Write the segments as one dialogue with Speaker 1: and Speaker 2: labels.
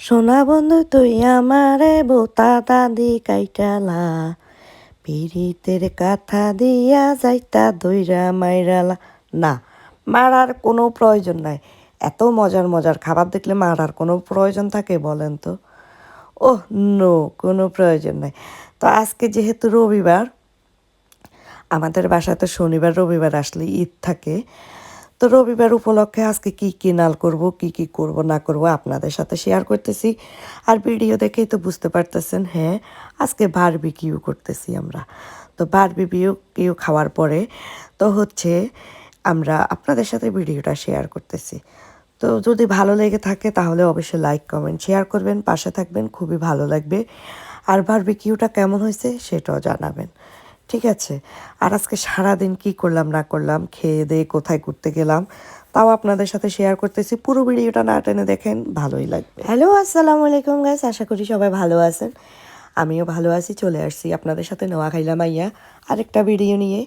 Speaker 1: সোনা বন্ধু, তুই আমারে বোতা দাদি কাইটালা। পিরিতের কাথা দিয়া যাইতা দইরা মাইরালা। না, মারার কোনো প্রয়োজন নাই। এত মজার মজার খাবার দেখলে মারার কোনো প্রয়োজন থাকে বলেন তো? ও নো, কোনো প্রয়োজন নাই। তো আজকে যেহেতু রবিবার, আমাদের বাসাতে শনিবার রবিবার আসলে ঈদ থাকে। তো রবিবার উপলক্ষে আজকে কি কি নাল করব, কি কি করব, না করব আপনাদের সাথে শেয়ার করতেছি। আর ভিডিও দেখেই তো বুঝতে পারতেছেন হ্যাঁ আজকে বারবি কিউ করতেছি আমরা। তো বারবি বিউ কিউ খাওয়ার পরে তো হচ্ছে আমরা আপনাদের সাথে ভিডিওটা শেয়ার করতেছি। তো যদি ভালো লেগে থাকে তাহলে অবশ্যই লাইক কমেন্ট শেয়ার করবেন, পাশে থাকবেন, খুবই ভালো লাগবে। আর বারবিকিউটা কেমন হয়েছে সেটাও জানাবেন। ঠিক আছে। আর আজকে সারাদিন কি করলাম, না করলাম, খেয়ে দিয়ে কোথায় ঘুরতে গেলাম, তাও আপনাদের সাথে শেয়ার করতেছি। পুরো ভিডিওটা না টেনে দেখেন, ভালোই লাগবে। হ্যালো আসসালামু আলাইকুম গাইস আশা করি সবাই ভালো আছেন। আমিও ভালো আছি, চলে আসছি আপনাদের সাথে নোয়া খাইলাম আইয়া আরেকটা ভিডিও নিয়ে।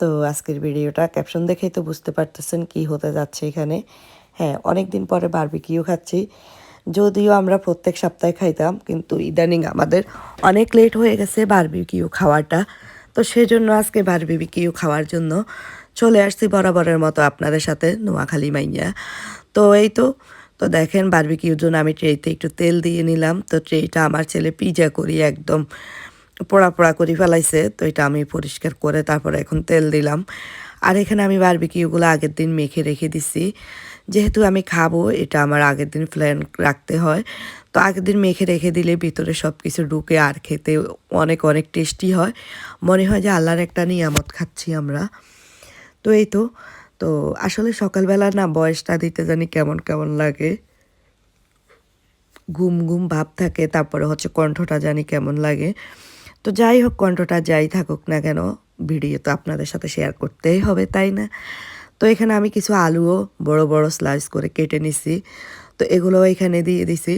Speaker 1: তো আজকের ভিডিওটা ক্যাপশন দেখেই তো বুঝতে পারতেছেন কি হতে যাচ্ছে এখানে। হ্যাঁ অনেক দিন পরে বারবিকিউ খাচ্ছি। যদিও আমরা প্রত্যেক সপ্তাহে খাইতাম, কিন্তু ইদানিং আমাদের অনেক লেট হয়ে গেছে বারবিকিউ খাওয়াটা। তো সেই জন্য আজকে বারবিকিউ খাওয়ার জন্য চলে আসছি বরাবরের মতো আপনাদের সাথে নোয়াখালী মাইয়া। তো এই তো তো দেখেন বারবিকিউর জন্য আমি ট্রেতে একটু তেল দিয়ে নিলাম। তো ট্রেটা আমার ছেলে পিজা করি একদম পোড়া পোড়া করি ফেলাইছে। তো এটা আমি পরিষ্কার করে তারপরে এখন তেল দিলাম। আর এখানে আমি বারবিকিউগুলো আগের দিন মেখে রেখে দিছি। যেহেতু আমি খাব, এটা আমার আগের দিন প্ল্যান রাখতে হয়। তো আগের দিন মেখে রেখে দিলে ভিতরে সব কিছু ঢুকে আর খেতে অনেক অনেক টেস্টি হয়। মনে হয় যে আল্লাহর একটা নিয়ামত খাচ্ছি আমরা। তো এই তো। তো আসলে সকালবেলা না বয়সটা দিতে জানি কেমন কেমন লাগে। ঘুম ঘুম ভাব থাকে, তারপরে হচ্ছে কণ্ঠটা জানি কেমন লাগে। তো যাই হোক, কণ্ঠটা যাই থাকুক না কেন ভিডিও তো আপনাদের সাথে শেয়ার করতেই হবে, তাই না? তো এখানে আমি কিছু আলুও বড় বড় স্লাইস করে কেটে নিছি। তো এগুলো এখানে দিয়ে দিছি।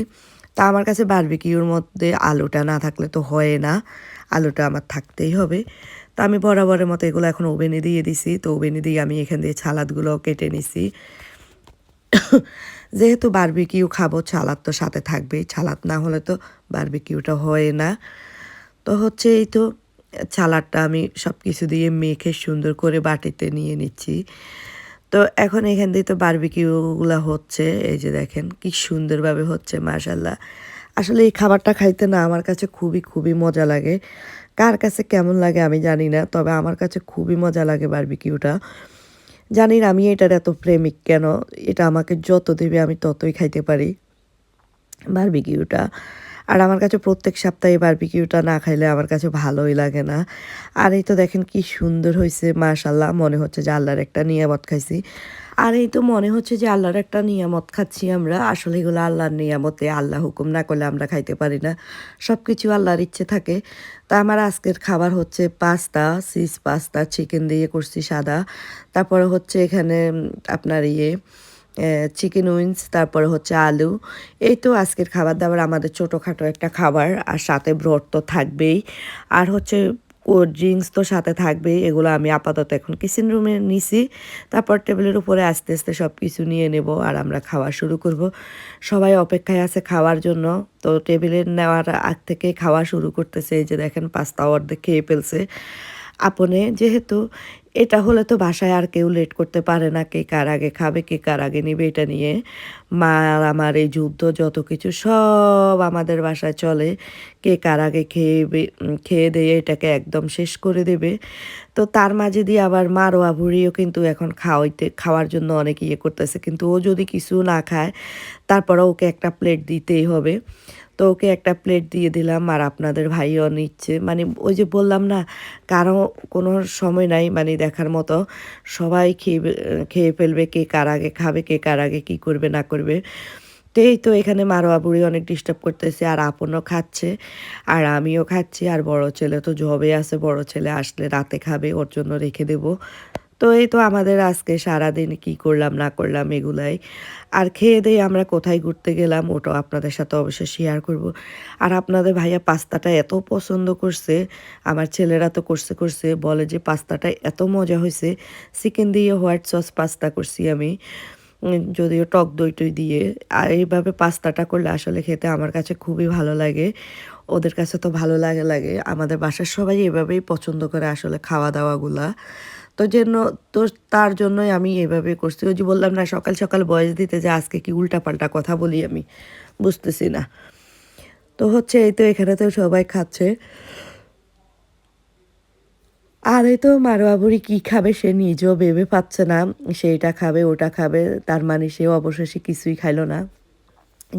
Speaker 1: তা আমার কাছে বারবিকিউর মধ্যে আলুটা না থাকলে তো হয় না, আলুটা আমার থাকতেই হবে। তা আমি বরাবরের মতো এগুলো এখন ওভেনে দিয়ে দিছি। তো ওভেনে দিয়ে আমি এখান দিয়ে ছালাদগুলো কেটে নিছি। যেহেতু বারবিকিউ খাব, ছালাদ তো সাথে থাকবেই। ছালাদ না হলে তো বারবিকিউটা হয় না। তো হচ্ছে এই তো। ছালাডটা আমি সব কিছু দিয়ে মেখে সুন্দর করে বাটিতে নিয়ে নিচ্ছি। তো এখন এখান দিয়ে তো বারবিকিউগুলো হচ্ছে, এই যে দেখেন কি সুন্দরভাবে হচ্ছে মাশাল্লাহ আসলে এই খাবারটা খাইতে না আমার কাছে খুবই খুবই মজা লাগে। কার কাছে কেমন লাগে আমি জানি না, তবে আমার কাছে খুবই মজা লাগে বারবিকিউটা জানি না আমি এটার এত প্রেমিক কেন, এটা আমাকে যত দেবে আমি ততই খাইতে পারি বারবিকিউটা আর আমার কাছে প্রত্যেক সপ্তাহে বারবিকিউটা না খাইলে আমার কাছে ভালোই লাগে না। আর এই তো দেখেন কি সুন্দর হয়েছে মাশাল্লাহ মনে হচ্ছে যে আল্লাহর একটা নিয়ামত খাইছি। আর এই তো মনে হচ্ছে যে আল্লাহর একটা নিয়ামত খাচ্ছি আমরা, আসলে এগুলো আল্লাহর নিয়ামতে, আল্লাহ হুকুম না করলে আমরা খাইতে পারি না। সব কিছু আল্লাহর ইচ্ছে থাকে। তা আমার আজকের খাবার হচ্ছে পাস্তা সিস পাস্তা, চিকেন দিয়ে করছি সাদা। তারপরে হচ্ছে এখানে আপনার ইয়ে চিকেন উইংস তারপরে হচ্ছে আলু। এই তো আজকের খাবার দাবার, আমাদের ছোটোখাটো একটা খাবার, আর সাথে ব্রড তো থাকবেই। আর হচ্ছে কোল্ড ড্রিঙ্কস তো সাথে থাকবেই, এগুলো আমি আপাতত এখন কিচেন রুমে নিছি। তারপর টেবিলের উপরে আস্তে আস্তে সব কিছু নিয়ে নেব, আর আমরা খাওয়া শুরু করব। সবাই অপেক্ষায় আছে খাওয়ার জন্য, তো টেবিলে নেওয়ার আগ থেকে খাওয়া শুরু করতেছে, এই যে দেখেন পাস্তা অর্ধেক খেয়ে ফেলছে। আপনে যেহেতু এটা হলে তো বাসায় আর কেউ লেট করতে পারে না কে কার আগে খাবে, কে কার আগে নিবে এটা নিয়ে। মা আমার এই যুদ্ধ, যত কিছু সব আমাদের বাসায় চলে। কে কার আগে খেয়ে খেয়ে দিয়ে এটাকে একদম শেষ করে দেবে। তো তার মাঝে দিয়ে আবার মারো আভুরিও কিন্তু এখন খাওয়াইতে, খাওয়ার জন্য অনেক ইয়ে করতেছে। কিন্তু ও যদি কিছু না খায়, তারপরে ওকে একটা প্লেট দিতেই হবে। তো ওকে একটা প্লেট দিয়ে দিলাম আর আপনাদের ভাইও নিচ্ছে। মানে ওই যে বললাম না, কারও কোনো সময় নাই মানে দেখার মতো। সবাই খেয়ে খেয়ে ফেলবে কে কার আগে খাবে, কে কার আগে কী করবে, না করবে। তো এই তো এখানে মারোয়া বুড়ি অনেক ডিস্টার্ব করতেছে আর আপনও খাচ্ছে আর আমিও খাচ্ছি আর বড় ছেলে তো জবে আছে, বড় ছেলে আসলে রাতে খাবে, ওর জন্য রেখে দেব। তো এই তো আমাদের আজকে সারাদিন কি করলাম, না করলাম এগুলাই। আর খেয়ে দিয়ে আমরা কোথায় ঘুরতে গেলাম, ওটাও আপনাদের সাথে অবশ্যই শেয়ার করব। আর আপনাদের ভাইয়া পাস্তাটা এত পছন্দ করছে, আমার ছেলেরা তো করছে করছে, বলে যে পাস্তাটা এত মজা হয়েছে চিকেন দিয়ে হোয়াইট সস পাস্তা করছি আমি যদিও টক দই টই দিয়ে। আর এইভাবে পাস্তাটা করলে আসলে খেতে আমার কাছে খুবই ভালো লাগে, ওদের কাছে তো ভালো লাগে লাগে। আমাদের বাসার সবাই এভাবেই পছন্দ করে আসলে খাওয়া দাওয়াগুলা তো জন্য, তো তার জন্যই আমি এভাবে করছি। ওই যে বললাম না, সকাল সকাল বয়স দিতে যে আজকে কি উল্টাপাল্টা কথা বলি আমি, বুঝতেছি না। তো হচ্ছে এই তো এখানে তো সবাই খাচ্ছে। আর এই তো মারোয়াবুড়ি কী খাবে সে নিজেও ভেবে পাচ্ছে না, সেইটা খাবে, ওটা খাবে, তার মানে সেও অবশেষে কিছুই খাইলো না।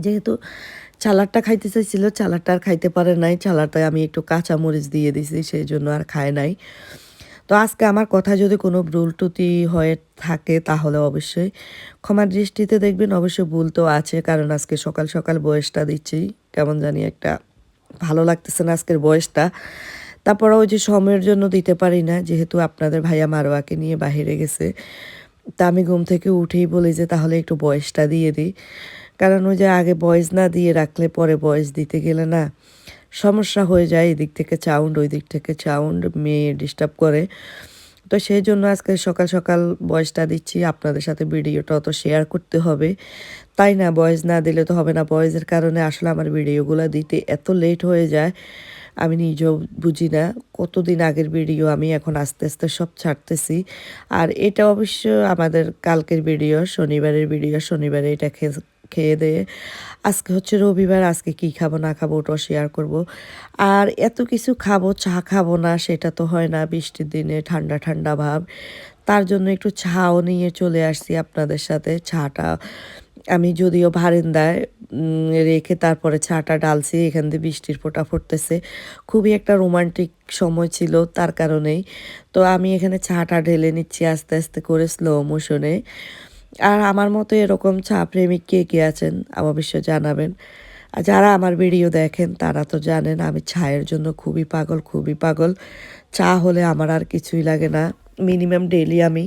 Speaker 1: যেহেতু চালারটা খাইতে চাইছিল, চালারটা আর খাইতে পারে নাই, চালারটায় আমি একটু কাঁচা মরিচ দিয়ে দিছি, সেই জন্য আর খায় নাই। তো আজকে আমার কথা যদি কোনো ভুল টুতি হয়ে থাকে তাহলে অবশ্যই ক্ষমার দৃষ্টিতে দেখবেন, অবশ্যই ভুল তো আছে, কারণ আজকে সকাল সকাল বয়সটা দিচ্ছি, কেমন জানি একটা ভালো লাগতেছে না আজকের বয়সটা। তারপরে ওই যে সময়ের জন্য দিতে পারি না, যেহেতু আপনাদের ভাইয়া মারোয়াকে নিয়ে বাহিরে গেছে, তা আমি ঘুম থেকে উঠেই বলি যে তাহলে একটু বয়সটা দিয়ে দিই। কারণ ওই যে আগে বয়স না দিয়ে রাখলে পরে বয়স দিতে গেলে না সমস্যা হয়ে যায় এদিক থেকে চাউন্ড ওই দিক থেকে চাউন্ড মেয়ে ডিস্টার্ব করে। তো সেই জন্য আজকে সকাল সকাল বয়সটা দিচ্ছি, আপনাদের সাথে ভিডিওটা তো শেয়ার করতে হবে। তাই না বয়স না দিলে তো হবে না। বয়সের কারণে আসলে আমার ভিডিওগুলো দিতে এত লেট হয়ে যায়, আমি নিজেও বুঝি না। কতদিন আগের ভিডিও আমি এখন আস্তে আস্তে সব ছাড়তেছি। আর এটা অবশ্য আমাদের কালকের ভিডিও শনিবারের ভিডিও শনিবারে এটা খেয়ে দিয়ে আজকে হচ্ছে রবিবার আজকে কি খাব না খাব ওটাও শেয়ার করব। আর এত কিছু খাব চা খাব না সেটা তো হয় না বৃষ্টির দিনে ঠান্ডা ঠান্ডা ভাব। তার জন্য একটু চাও নিয়ে চলে আসছি আপনাদের সাথে চাটা। আমি যদিও বারান্দায় উম, রেখে তারপরে চাটা ডালছি এখান দিয়ে বৃষ্টির ফোঁটা ফুটতেছে। খুবই একটা রোমান্টিক সময় ছিল তার কারণেই। তো আমি এখানে চাটা ঢেলে নিচ্ছি আস্তে আস্তে করে স্লো মোশনে আর আমার মতো এরকম চা প্রেমিক কে কে আছেন অবশ্য জানাবেন। আর যারা আমার ভিডিও দেখেন, তারা তো জানেন আমি চায়ের জন্য খুবই পাগল খুবই পাগল। চা হলে আমার আর কিছুই লাগে না, মিনিমাম ডেলি আমি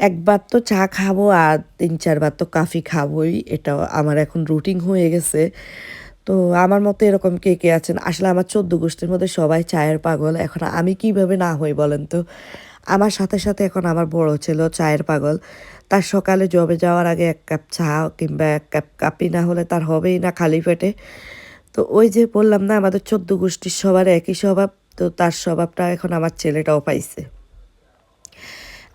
Speaker 1: একবার তো চা খাব আর তিন চারবার তো কাফি খাবোই এটা আমার এখন রুটিন হয়ে গেছে। তো আমার মতো এরকম কে কে আছেন? আসলে আমার চোদ্দ গোষ্ঠীর মধ্যে সবাই চায়ের পাগল। এখন আমি কীভাবে না হই বলেন তো? আমার সাথে সাথে এখন আমার বড় ছিল চায়ের পাগল। তার সকালে জবে যাওয়ার আগে এক কাপ চা কিংবা এক কাপ কাপি না হলে তার হবেই না খালি পেটে। তো ওই যে বললাম না, আমাদের চোদ্দ গোষ্ঠীর সবার একই স্বভাব, তো তার স্বভাবটা এখন আমার ছেলেটাও পাইছে।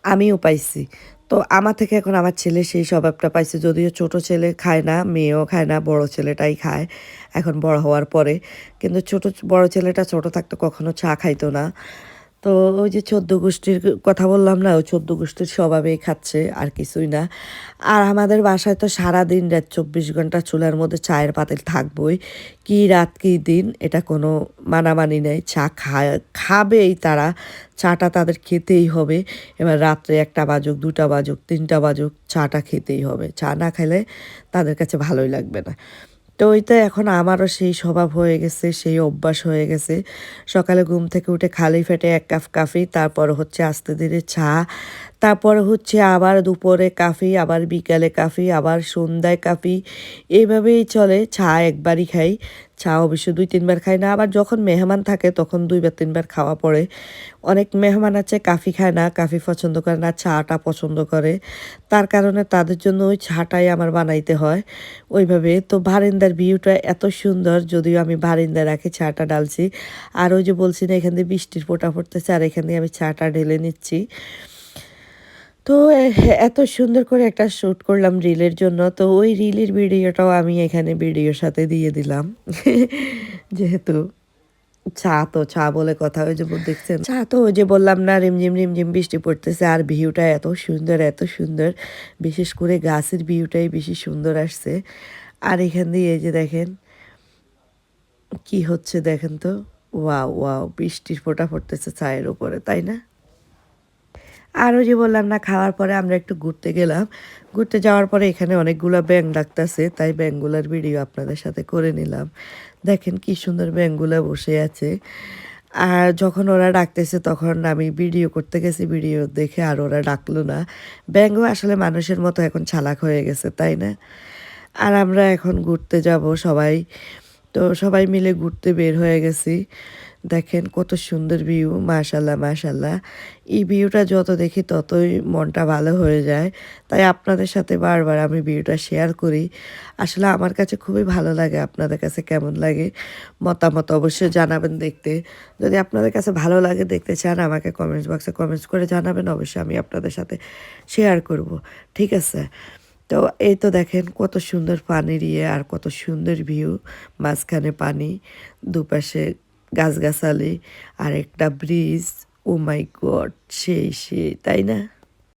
Speaker 1: আমিও পাইছি। তো আমার থেকে এখন আমার ছেলে সেই স্বভাবটা পাইছে। যদিও ছোট ছেলে খায় না, মেয়েও খায় না, বড় ছেলেটাই খায় এখন বড় হওয়ার পরে। কিন্তু ছোট, বড় ছেলেটা ছোট থাকতে কখনো চা খাইতো না। তো ওই যে চোদ্দ গোষ্ঠীর কথা বললাম না, ওই চোদ্দ গোষ্ঠীর স্বভাবেই খাচ্ছে, আর কিছুই না। আর আমাদের বাসায় তো সারাদিন রাত চব্বিশ ঘণ্টা চুলার মধ্যে চায়ের পাতিল থাকবই। কি রাত, কি দিন, এটা কোনো মানামানি নেই। চা খায়, খাবেই তারা, চাটা তাদের খেতেই হবে। এবার রাত্রে একটা বাজুক, দুটা বাজুক, তিনটা বাজুক, চাটা খেতেই হবে। চা না খেলে তাদের কাছে ভালোই লাগবে না। তো ওইটা এখন আমারও সেই স্বভাব হয়ে গেছে, সেই অভ্যাস হয়ে গেছে। সকালে ঘুম থেকে উঠে খালি ফেটে এক কাপ কাফি তারপর হচ্ছে আস্তে ধীরে চা তারপরে হচ্ছে আবার দুপুরে কাফি আবার বিকালে কাফি আবার সন্ধ্যায় কাফি এইভাবেই চলে, চা একবারই খাই। চা অবশ্য দুই তিনবার খাই না, আবার যখন মেহমান থাকে তখন দুইবার তিনবার খাওয়া পড়ে। অনেক মেহমান আছে কাফি খায় না কাফি পছন্দ করে না, চাটা পছন্দ করে। তার কারণে তাদের জন্য ওই চাটাই আমার বানাইতে হয়। ওইভাবে, তো ভারিন্দার ভিউটা এত সুন্দর, যদিও আমি বারিন্দায় রাখি চাটা ডালছি আর ওই যে বলছি না, এখান দিয়ে বৃষ্টির ফোঁটা পড়তেছে, আর এখান দিয়ে আমি চাটা ঢেলে নিচ্ছি। তো এত সুন্দর করে একটা শ্যুট করলাম রিলের জন্য। তো ওই রিলের ভিডিওটাও আমি এখানে ভিডিওর সাথে দিয়ে দিলাম। যেহেতু চা তো, চা বলে কথা ওই যে দেখছেন? চা তো ওই যে বললাম না, রিমঝিম রিমঝিম বৃষ্টি পড়তেছে আর ভিউটা এত সুন্দর এত সুন্দর। বিশেষ করে গাছের ভিউটাই বেশি সুন্দর আসছে। আর এখান দিয়ে এই যে দেখেন, কি হচ্ছে দেখেন তো? ওয়াও ওয়াও, বৃষ্টির ফোঁটা পড়তেছে চায়ের উপরে, তাই না? আরও যে বললাম না, খাওয়ার পরে আমরা একটু ঘুরতে গেলাম। ঘুরতে যাওয়ার পরে এখানে অনেকগুলো ব্যাং ডাকতেছে তাই ব্যাংগুলার ভিডিও আপনাদের সাথে করে নিলাম। দেখেন কি সুন্দর ব্যাংগুলা বসে আছে। আর যখন ওরা ডাকতেছে তখন আমি ভিডিও করতে গেছি, ভিডিও দেখে আর ওরা ডাকলো না। ব্যাঙ্গও আসলে মানুষের মতো এখন ছালাক হয়ে গেছে, তাই না? আর আমরা এখন ঘুরতে যাব সবাই তো সবাই মিলে ঘুরতে বের হয়ে গেছি। দেখেন কত সুন্দর ভিউ মাশাল্লাহ মাশাল্লাহ এই ভিউটা যত দেখি ততই মনটা ভালো হয়ে যায়। তাই আপনাদের সাথে বারবার আমি ভিউটা শেয়ার করি। আসলে আমার কাছে খুবই ভালো লাগে, আপনাদের কাছে কেমন লাগে মতামত অবশ্যই জানাবেন দেখতে। যদি আপনাদের কাছে ভালো লাগে দেখতে চান আমাকে কমেন্টস বক্সে কমেন্টস করে জানাবেন, অবশ্যই আমি আপনাদের সাথে শেয়ার করব। ঠিক আছে? তো এই তো দেখেন কত সুন্দর পানির ইয়ে আর কত সুন্দর ভিউ, মাঝখানে পানি, দুপাশে গাছগাছালি আর একটা ব্রিজ। ও মাই গড সেই সেই, তাই না?